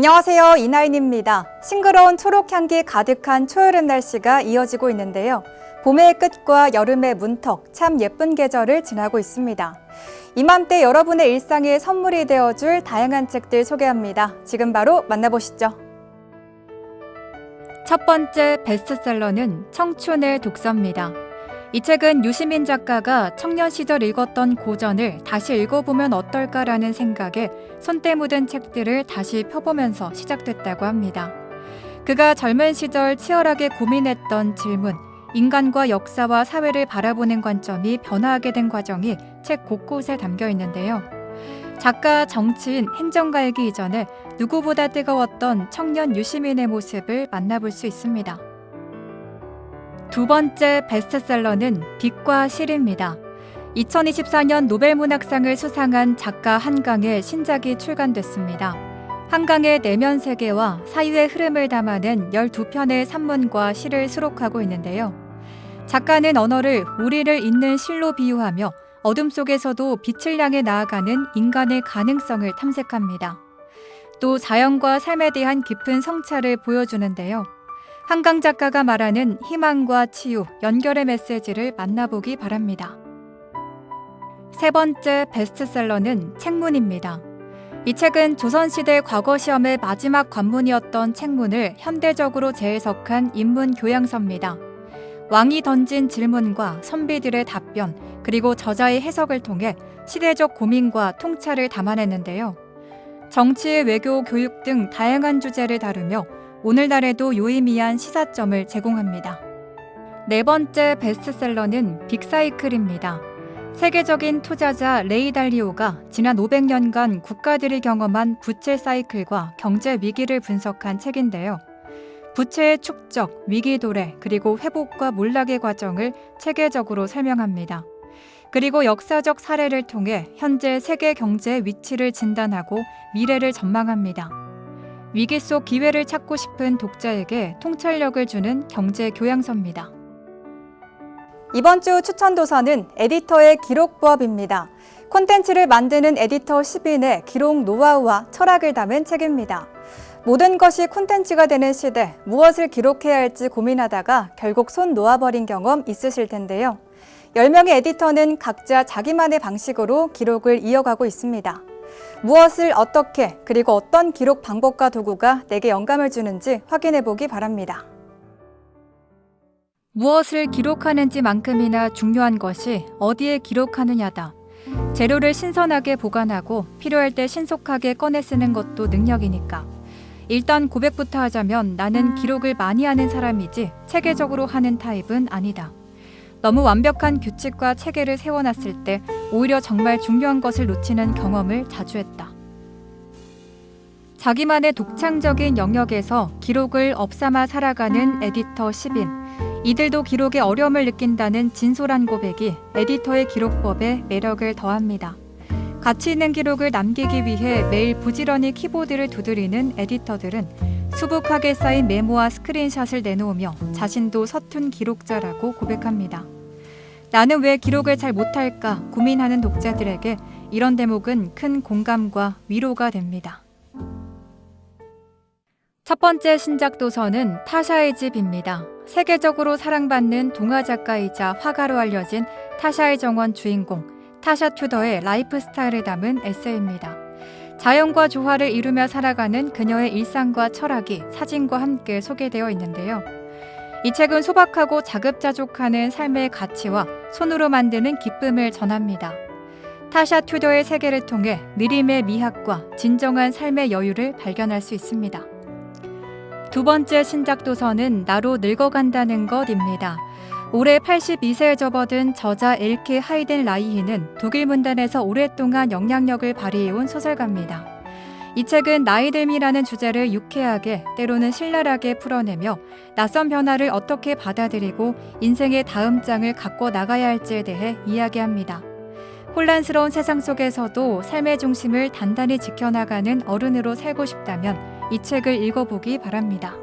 안녕하세요. 이나인입니다. 싱그러운 초록 향기 가득한 초여름 날씨가 이어지고 있는데요. 봄의 끝과 여름의 문턱, 참 예쁜 계절을 지나고 있습니다. 이맘때 여러분의 일상에 선물이 되어줄 다양한 책들 소개합니다. 지금 바로 만나보시죠. 첫 번째 베스트셀러는 청춘의 독서입니다. 이 책은 유시민 작가가 청년 시절 읽었던 고전을 다시 읽어보면 어떨까라는 생각에 손때 묻은 책들을 다시 펴보면서 시작됐다고 합니다. 그가 젊은 시절 치열하게 고민했던 질문, 인간과 역사와 사회를 바라보는 관점이 변화하게 된 과정이 책 곳곳에 담겨 있는데요. 작가, 정치인, 행정가이기 이전에 누구보다 뜨거웠던 청년 유시민의 모습을 만나볼 수 있습니다. 두 번째 베스트셀러는 빛과 실입니다. 2024년 노벨문학상을 수상한 작가 한강의 신작이 출간됐습니다. 한강의 내면 세계와 사유의 흐름을 담아낸 12편의 산문과 시를 수록하고 있는데요. 작가는 언어를 우리를 잇는 실로 비유하며 어둠 속에서도 빛을 향해 나아가는 인간의 가능성을 탐색합니다. 또 자연과 삶에 대한 깊은 성찰을 보여주는데요. 한강 작가가 말하는 희망과 치유, 연결의 메시지를 만나보기 바랍니다. 세 번째 베스트셀러는 책문입니다. 이 책은 조선시대 과거 시험의 마지막 관문이었던 책문을 현대적으로 재해석한 인문 교양서입니다. 왕이 던진 질문과 선비들의 답변, 그리고 저자의 해석을 통해 시대적 고민과 통찰을 담아냈는데요. 정치, 외교, 교육 등 다양한 주제를 다루며 오늘날에도 유의미한 시사점을 제공합니다. 네 번째 베스트셀러는 빅사이클입니다. 세계적인 투자자 레이 달리오가 지난 500년간 국가들이 경험한 부채 사이클과 경제 위기를 분석한 책인데요. 부채의 축적, 위기 도래, 그리고 회복과 몰락의 과정을 체계적으로 설명합니다. 그리고 역사적 사례를 통해 현재 세계 경제의 위치를 진단하고 미래를 전망합니다. 위기 속 기회를 찾고 싶은 독자에게 통찰력을 주는 경제 교양서입니다. 이번 주 추천 도서는 에디터의 기록부업입니다. 콘텐츠를 만드는 에디터 10인의 기록 노하우와 철학을 담은 책입니다. 모든 것이 콘텐츠가 되는 시대, 무엇을 기록해야 할지 고민하다가 결국 손 놓아버린 경험 있으실 텐데요. 10명의 에디터는 각자 자기만의 방식으로 기록을 이어가고 있습니다. 무엇을 어떻게 그리고 어떤 기록 방법과 도구가 내게 영감을 주는지 확인해 보기 바랍니다. 무엇을 기록하는지만큼이나 중요한 것이 어디에 기록하느냐다. 재료를 신선하게 보관하고 필요할 때 신속하게 꺼내 쓰는 것도 능력이니까. 일단 고백부터 하자면 나는 기록을 많이 하는 사람이지 체계적으로 하는 타입은 아니다. 너무 완벽한 규칙과 체계를 세워놨을 때 오히려 정말 중요한 것을 놓치는 경험을 자주 했다. 자기만의 독창적인 영역에서 기록을 업삼아 살아가는 에디터 10인. 이들도 기록에 어려움을 느낀다는 진솔한 고백이 에디터의 기록법에 매력을 더합니다. 가치 있는 기록을 남기기 위해 매일 부지런히 키보드를 두드리는 에디터들은 수북하게 쌓인 메모와 스크린샷을 내놓으며 자신도 서툰 기록자라고 고백합니다. 나는 왜 기록을 잘 못할까 고민하는 독자들에게 이런 대목은 큰 공감과 위로가 됩니다. 첫 번째 신작 도서는 타샤의 집입니다. 세계적으로 사랑받는 동화 작가이자 화가로 알려진 타샤의 정원 주인공 타샤 튜더의 라이프 스타일을 담은 에세이입니다. 자연과 조화를 이루며 살아가는 그녀의 일상과 철학이 사진과 함께 소개되어 있는데요. 이 책은 소박하고 자급자족하는 삶의 가치와 손으로 만드는 기쁨을 전합니다. 타샤 튜더의 세계를 통해 느림의 미학과 진정한 삶의 여유를 발견할 수 있습니다. 두 번째 신작 도서는 나로 늙어간다는 것입니다. 올해 82세에 접어든 저자 엘케 하이덴 라이히는 독일 문단에서 오랫동안 영향력을 발휘해온 소설가입니다. 이 책은 나이듦이라는 주제를 유쾌하게 때로는 신랄하게 풀어내며 낯선 변화를 어떻게 받아들이고 인생의 다음 장을 갖고 나가야 할지에 대해 이야기합니다. 혼란스러운 세상 속에서도 삶의 중심을 단단히 지켜나가는 어른으로 살고 싶다면 이 책을 읽어보기 바랍니다.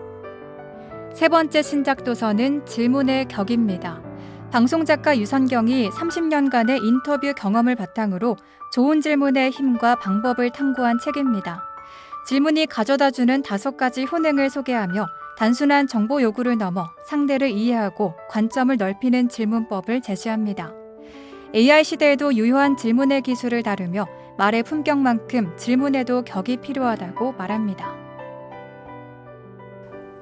세 번째 신작 도서는 질문의 격입니다. 방송작가 유선경이 30년간의 인터뷰 경험을 바탕으로 좋은 질문의 힘과 방법을 탐구한 책입니다. 질문이 가져다주는 다섯 가지 효능을 소개하며 단순한 정보 요구를 넘어 상대를 이해하고 관점을 넓히는 질문법을 제시합니다. AI 시대에도 유효한 질문의 기술을 다루며 말의 품격만큼 질문에도 격이 필요하다고 말합니다.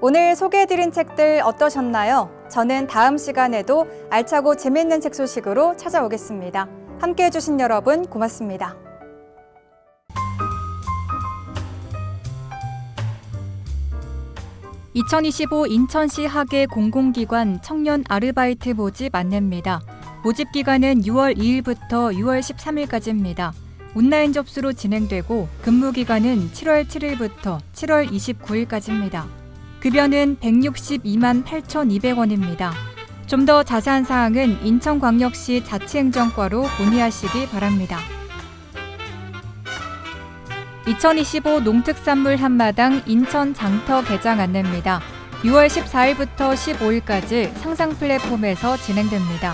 오늘 소개해드린 책들 어떠셨나요? 저는 다음 시간에도 알차고 재미있는 책 소식으로 찾아오겠습니다. 함께 해주신 여러분 고맙습니다. 2025 인천시 학예 공공기관 청년 아르바이트 모집 안내입니다. 모집 기간은 6월 2일부터 6월 13일까지입니다. 온라인 접수로 진행되고 근무 기간은 7월 7일부터 7월 29일까지입니다. 급여는 162만 8,200원입니다. 좀 더 자세한 사항은 인천광역시 자치행정과로 문의하시기 바랍니다. 2025 농특산물 한마당 인천 장터 개장 안내입니다. 6월 14일부터 15일까지 상상 플랫폼에서 진행됩니다.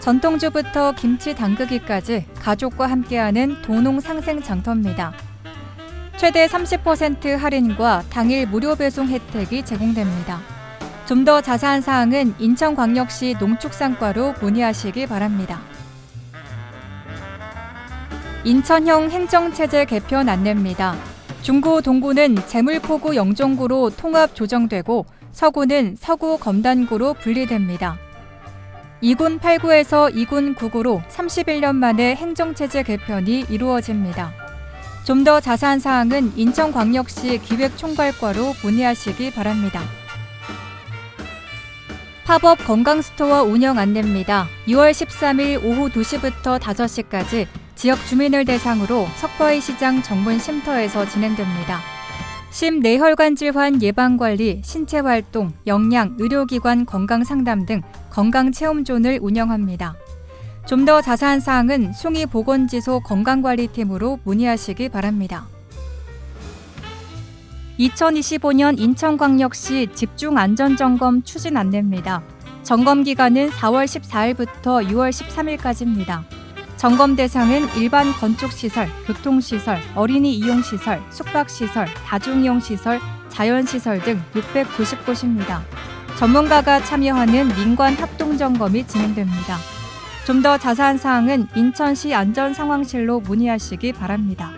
전통주부터 김치 담그기까지 가족과 함께하는 도농 상생 장터입니다. 최대 30% 할인과 당일 무료 배송 혜택이 제공됩니다. 좀 더 자세한 사항은 인천광역시 농축산과로 문의하시기 바랍니다. 인천형 행정체제 개편 안내입니다. 중구 동구는 재물포구 영종구로 통합 조정되고 서구는 서구 검단구로 분리됩니다. 2군 8구에서 2군 9구로 31년 만에 행정체제 개편이 이루어집니다. 좀 더 자세한 사항은 인천광역시 기획총괄과로 문의하시기 바랍니다. 팝업 건강스토어 운영 안내입니다. 6월 13일 오후 2시부터 5시까지 지역 주민을 대상으로 석바위 시장 정문 쉼터에서 진행됩니다. 심 뇌혈관 질환 예방 관리, 신체 활동, 영양, 의료기관 건강 상담 등 건강 체험존을 운영합니다. 좀 더 자세한 사항은 숭이 보건지소 건강관리팀으로 문의하시기 바랍니다. 2025년 인천광역시 집중안전점검 추진 안내입니다. 점검 기간은 4월 14일부터 6월 13일까지입니다. 점검 대상은 일반 건축시설, 교통시설, 어린이 이용시설, 숙박시설, 다중이용시설, 자연시설 등 690곳입니다. 전문가가 참여하는 민관 합동점검이 진행됩니다. 좀 더 자세한 사항은 인천시 안전상황실로 문의하시기 바랍니다.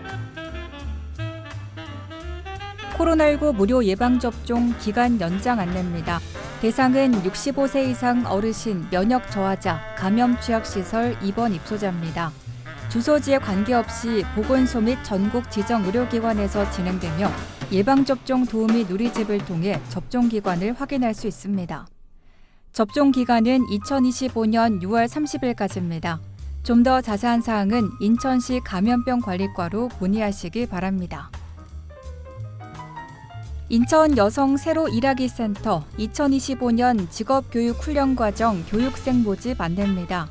코로나19 무료 예방접종 기간 연장 안내입니다. 대상은 65세 이상 어르신, 면역 저하자, 감염 취약시설 입원 입소자입니다. 주소지에 관계없이 보건소 및 전국 지정 의료기관에서 진행되며 예방접종 도우미 누리집을 통해 접종기관을 확인할 수 있습니다. 접종 기간은 2025년 6월 30일까지입니다. 좀 더 자세한 사항은 인천시 감염병 관리과로 문의하시기 바랍니다. 인천 여성 새로 일하기 센터 2025년 직업교육 훈련과정 교육생 모집 안내입니다.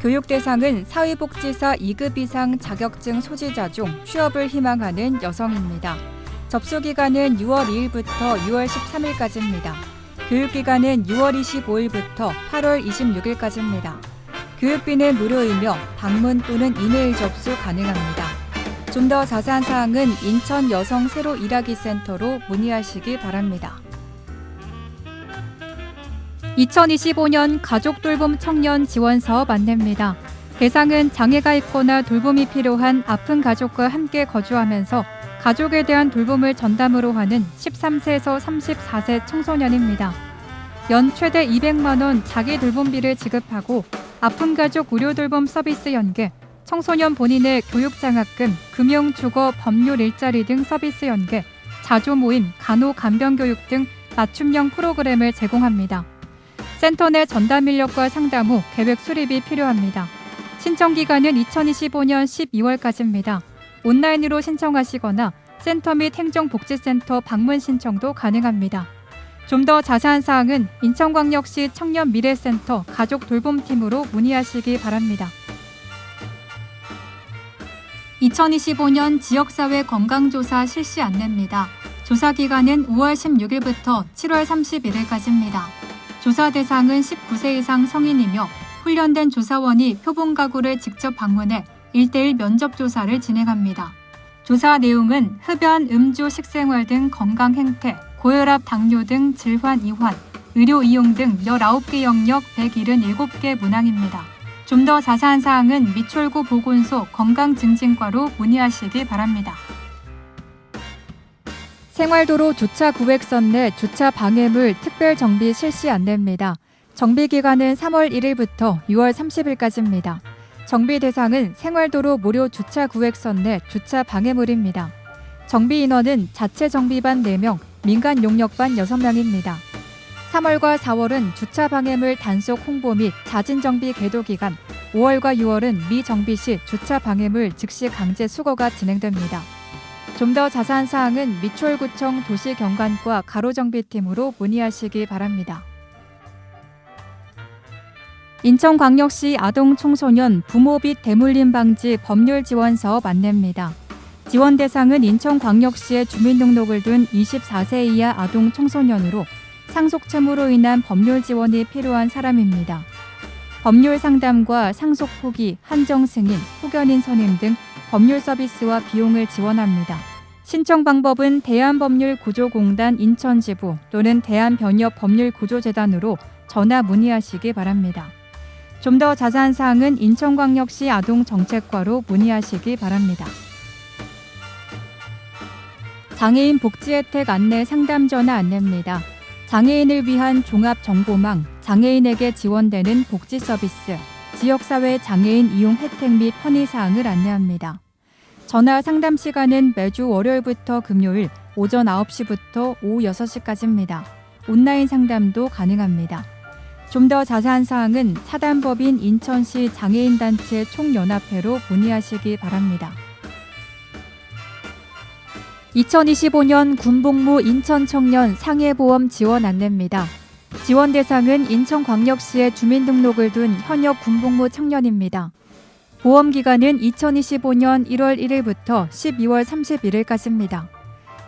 교육 대상은 사회복지사 2급 이상 자격증 소지자 중 취업을 희망하는 여성입니다. 접수 기간은 6월 2일부터 6월 13일까지입니다. 교육 기간은 6월 25일부터 8월 26일까지입니다. 교육비는 무료이며 방문 또는 이메일 접수 가능합니다. 좀 더 자세한 사항은 인천 여성 새로 일하기 센터로 문의하시기 바랍니다. 2025년 가족 돌봄 청년 지원 사업 안내입니다. 대상은 장애가 있거나 돌봄이 필요한 아픈 가족과 함께 거주하면서 가족에 대한 돌봄을 전담으로 하는 13세에서 34세 청소년입니다. 연 최대 200만 원 자기 돌봄비를 지급하고 아픈 가족 의료 돌봄 서비스 연계, 청소년 본인의 교육 장학금, 금융, 주거, 법률 일자리 등 서비스 연계, 자조 모임, 간호 간병 교육 등 맞춤형 프로그램을 제공합니다. 센터 내 전담 인력과 상담 후 계획 수립이 필요합니다. 신청 기간은 2025년 12월까지입니다. 온라인으로 신청하시거나 센터 및 행정복지센터 방문 신청도 가능합니다. 좀 더 자세한 사항은 인천광역시 청년미래센터 가족 돌봄팀으로 문의하시기 바랍니다. 2025년 지역사회 건강조사 실시 안내입니다. 조사 기간은 5월 16일부터 7월 31일까지입니다. 조사 대상은 19세 이상 성인이며 훈련된 조사원이 표본 가구를 직접 방문해 1대1 면접 조사를 진행합니다. 조사 내용은 흡연, 음주, 식생활 등 건강 행태, 고혈압, 당뇨 등 질환 이환, 의료 이용 등 19개 영역 177개 문항입니다. 좀 더 자세한 사항은 미철구 보건소 건강증진과로 문의하시기 바랍니다. 생활도로 주차 구획선 내 주차 방해물 특별 정비 실시 안내입니다. 정비 기간은 3월 1일부터 6월 30일까지입니다. 정비 대상은 생활도로 무료 주차 구획선 내 주차 방해물입니다. 정비 인원은 자체 정비반 4명, 민간 용역반 6명입니다. 3월과 4월은 주차 방해물 단속 홍보 및 자진 정비 계도 기간, 5월과 6월은 미정비 시 주차 방해물 즉시 강제 수거가 진행됩니다. 좀 더 자세한 사항은 미추홀구청 도시경관과 가로정비팀으로 문의하시기 바랍니다. 인천광역시 아동청소년 부모 빚 대물림 방지 법률 지원 사업 안내입니다. 지원 대상은 인천광역시에 주민등록을 둔 24세 이하 아동 청소년으로 상속 채무로 인한 법률 지원이 필요한 사람입니다. 법률 상담과 상속 포기, 한정 승인, 후견인 선임 등 법률 서비스와 비용을 지원합니다. 신청 방법은 대한법률구조공단 인천지부 또는 대한변협법률구조재단으로 전화 문의하시기 바랍니다. 좀 더 자세한 사항은 인천광역시 아동정책과로 문의하시기 바랍니다. 장애인 복지 혜택 안내 상담 전화 안내입니다. 장애인을 위한 종합 정보망, 장애인에게 지원되는 복지 서비스, 지역사회 장애인 이용 혜택 및 편의 사항을 안내합니다. 전화 상담 시간은 매주 월요일부터 금요일 오전 9시부터 오후 6시까지입니다. 온라인 상담도 가능합니다. 좀 더 자세한 사항은 사단법인 인천시 장애인단체 총연합회로 문의하시기 바랍니다. 2025년 군복무 인천청년 상해보험 지원 안내입니다. 지원 대상은 인천광역시에 주민등록을 둔 현역 군복무 청년입니다. 보험 기간은 2025년 1월 1일부터 12월 31일까지입니다.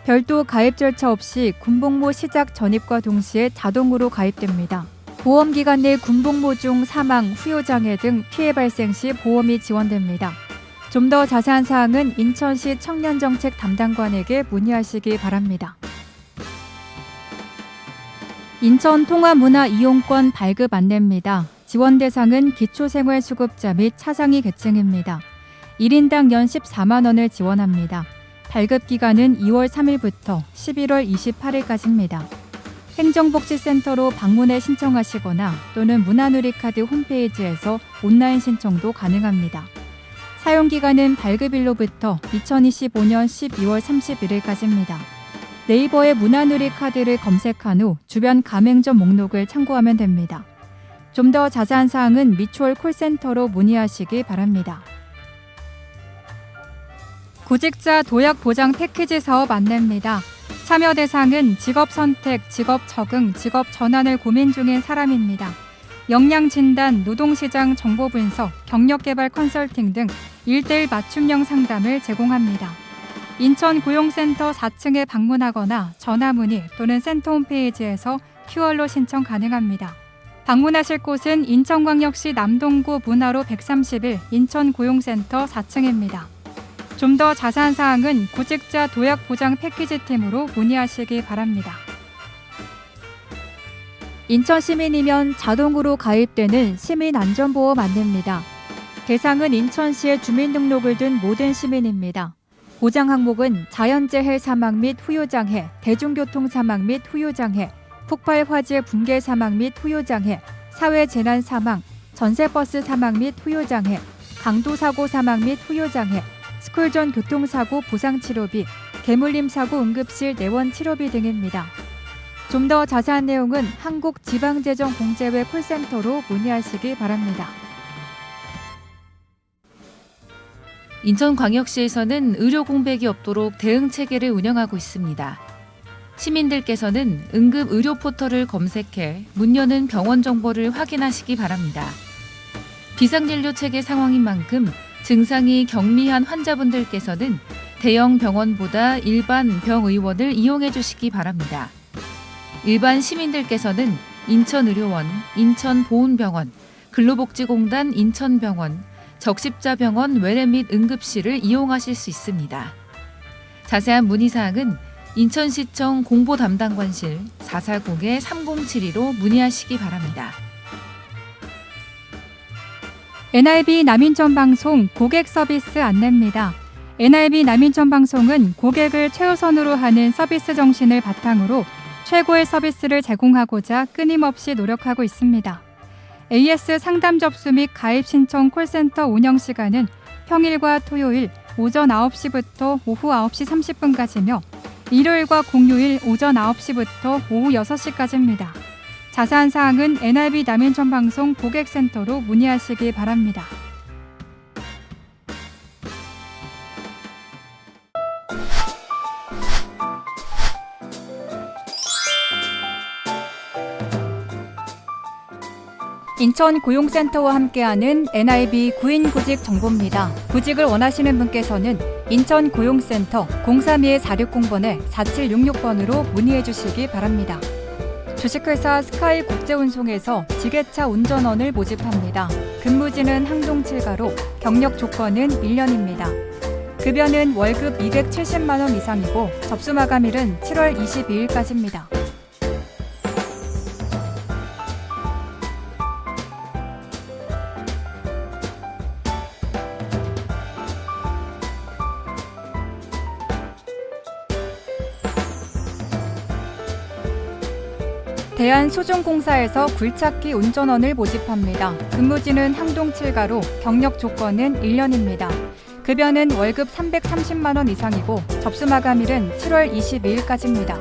별도 가입 절차 없이 군복무 시작 전입과 동시에 자동으로 가입됩니다. 보험 기간 내 군복무 중 사망, 후유장애 등 피해 발생 시 보험이 지원됩니다. 좀 더 자세한 사항은 인천시 청년정책 담당관에게 문의하시기 바랍니다. 인천 통화문화 이용권 발급 안내입니다. 지원 대상은 기초생활수급자 및 차상위 계층입니다. 1인당 연 14만 원을 지원합니다. 발급 기간은 2월 3일부터 11월 28일까지입니다. 행정복지센터로 방문해 신청하시거나 또는 문화누리카드 홈페이지에서 온라인 신청도 가능합니다. 사용 기간은 발급일로부터 2025년 12월 31일까지입니다. 네이버에 문화누리 카드를 검색한 후 주변 가맹점 목록을 참고하면 됩니다. 좀 더 자세한 사항은 미추홀 콜센터로 문의하시기 바랍니다. 구직자 도약 보장 패키지 사업 안내입니다. 참여 대상은 직업 선택, 직업 적응, 직업 전환을 고민 중인 사람입니다. 역량 진단, 노동시장 정보 분석, 경력 개발 컨설팅 등 1대1 맞춤형 상담을 제공합니다. 인천 고용센터 4층에 방문하거나 전화 문의 또는 센터 홈페이지에서 QR로 신청 가능합니다. 방문하실 곳은 인천광역시 남동구 문화로 131 인천 고용센터 4층입니다. 좀 더 자세한 사항은 구직자 도약 보장 패키지 팀으로 문의하시기 바랍니다. 인천 시민이면 자동으로 가입되는 시민 안전보험 안내입니다. 대상은 인천시에 주민등록을 둔 모든 시민입니다. 보장 항목은 자연재해 사망 및 후유장해, 대중교통 사망 및 후유장해, 폭발 화재 붕괴 사망 및 후유장해, 사회 재난 사망, 전세버스 사망 및 후유장해, 강도 사고 사망 및 후유장해, 스쿨존 교통사고 보상치료비, 개물림 사고 응급실 내원 치료비 등입니다. 좀 더 자세한 내용은 한국지방재정공제회 콜센터로 문의하시기 바랍니다. 인천광역시에서는 의료 공백이 없도록 대응 체계를 운영하고 있습니다. 시민들께서는 응급 의료 포털을 검색해 문 여는 병원 정보를 확인하시기 바랍니다. 비상진료 체계 상황인 만큼 증상이 경미한 환자분들께서는 대형 병원보다 일반 병의원을 이용해 주시기 바랍니다. 일반 시민들께서는 인천의료원, 인천보훈병원, 근로복지공단 인천병원, 적십자병원 외래 및 응급실을 이용하실 수 있습니다. 자세한 문의사항은 인천시청 공보담당관실 440-3072로 문의하시기 바랍니다. NIB 남인천 방송 고객 서비스 안내입니다. NIB 남인천 방송은 고객을 최우선으로 하는 서비스 정신을 바탕으로 최고의 서비스를 제공하고자 끊임없이 노력하고 있습니다. AS 상담 접수 및 가입 신청 콜센터 운영 시간은 평일과 토요일 오전 9시부터 오후 9시 30분까지며 일요일과 공휴일 오전 9시부터 오후 6시까지입니다. 자세한 사항은 NIB 남인천 방송 고객센터로 문의하시기 바랍니다. 인천 고용센터와 함께하는 NIB 구인 구직 정보입니다. 구직을 원하시는 분께서는 인천 고용센터 032-460번에 4766번으로 문의해 주시기 바랍니다. 주식회사 스카이 국제운송에서 지게차 운전원을 모집합니다. 근무지는 항동 7가로 경력 조건은 1년입니다. 급여는 월급 270만 원 이상이고 접수 마감일은 7월 22일까지입니다. 대한소중공사에서 굴착기 운전원을 모집합니다. 근무지는 항동 7가로 경력 조건은 1년입니다. 급여는 월급 330만 원 이상이고 접수 마감일은 7월 22일까지입니다.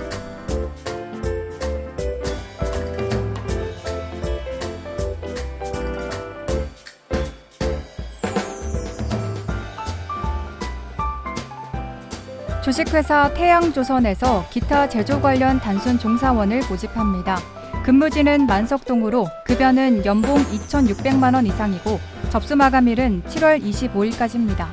주식회사 태양조선에서 기타 제조 관련 단순 종사원을 모집합니다. 근무지는 만석동으로 급여는 연봉 2,600만 원 이상이고 접수 마감일은 7월 25일까지입니다.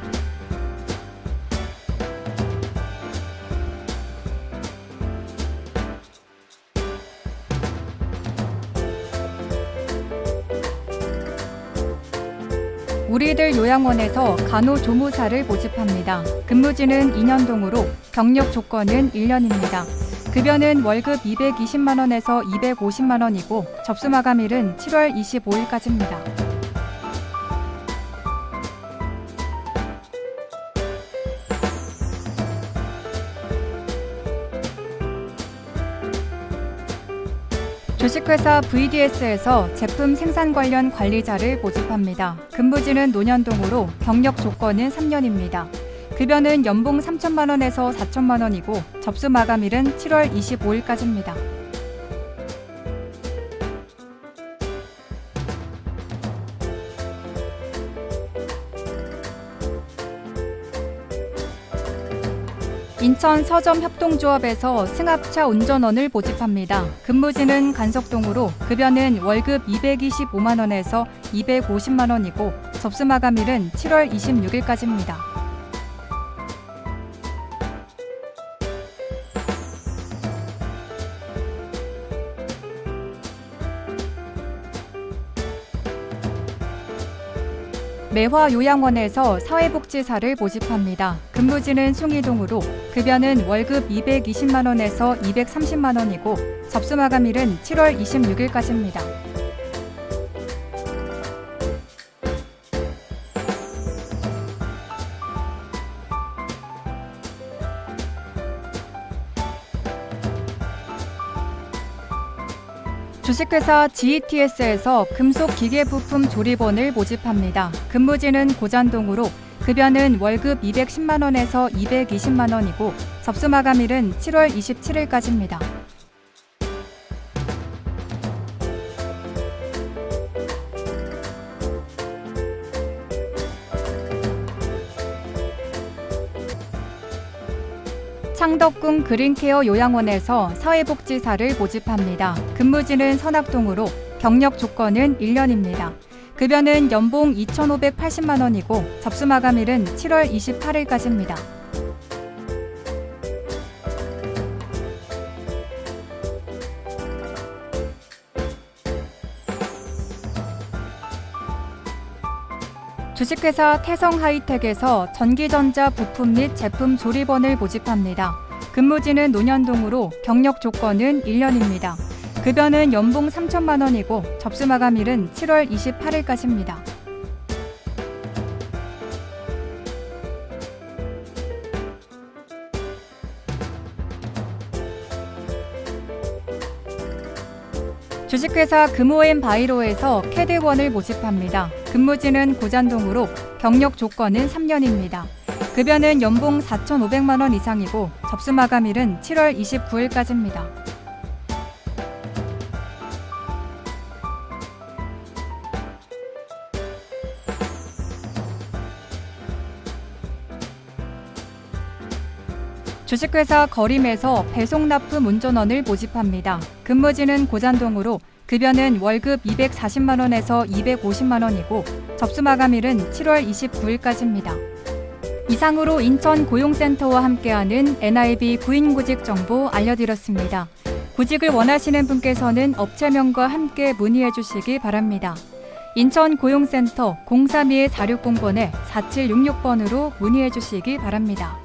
우리들 요양원에서 간호조무사를 모집합니다. 근무지는 2년동으로 경력 조건은 1년입니다. 급여는 월급 220만 원에서 250만 원이고 접수 마감일은 7월 25일까지입니다. 주식회사 VDS에서 제품 생산 관련 관리자를 모집합니다. 근무지는 노년동으로 경력 조건은 3년입니다. 급여는 연봉 3천만 원에서 4천만 원이고 접수 마감일은 7월 25일까지입니다. 인천 서점 협동조합에서 승합차 운전원을 모집합니다. 근무지는 간석동으로 급여는 월급 225만 원에서 250만 원이고 접수 마감일은 7월 26일까지입니다. 매화 요양원에서 사회복지사를 모집합니다. 근무지는 숭이동으로 급여는 월급 220만 원에서 230만 원이고 접수 마감일은 7월 26일까지입니다. 주식회사 GETS에서 금속 기계 부품 조립원을 모집합니다. 근무지는 고잔동으로 급여는 월급 210만 원에서 220만 원이고 접수 마감일은 7월 27일까지입니다. 창덕궁 그린케어 요양원에서 사회복지사를 모집합니다. 근무지는 선악동으로 경력 조건은 1년입니다. 급여는 연봉 2,580만 원이고 접수 마감일은 7월 28일까지입니다. 주식회사 태성 하이텍에서 전기전자 부품 및 제품 조립원을 모집합니다. 근무지는 논현동으로 경력 조건은 1년입니다. 급여는 연봉 3천만 원이고 접수 마감일은 7월 28일까지입니다. 주식회사 금호앤 바이로에서 캐드원을 모집합니다. 근무지는 고잔동으로 경력 조건은 3년입니다. 급여는 연봉 4,500만 원 이상이고 접수 마감일은 7월 29일까지입니다. 주식회사 거림에서 배송 납품 운전원을 모집합니다. 근무지는 고잔동으로 급여는 월급 240만 원에서 250만 원이고 접수 마감일은 7월 29일까지입니다. 이상으로 인천 고용센터와 함께하는 NIB 구인구직 정보 알려드렸습니다. 구직을 원하시는 분께서는 업체명과 함께 문의해 주시기 바랍니다. 인천 고용센터 032-4600번에 4766번으로 문의해 주시기 바랍니다.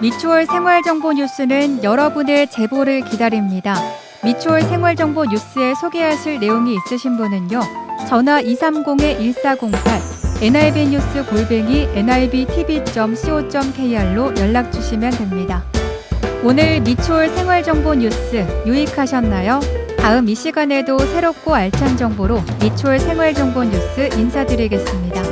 미추홀 생활정보 뉴스는 여러분의 제보를 기다립니다. 미추홀 생활정보 뉴스에 소개하실 내용이 있으신 분은요. 전화 230-1408 NIB 뉴스 골뱅이 nibtv.co.kr로 연락 주시면 됩니다. 오늘 미추홀 생활정보 뉴스 유익하셨나요? 다음 이 시간에도 새롭고 알찬 정보로 미추홀 생활정보 뉴스 인사드리겠습니다.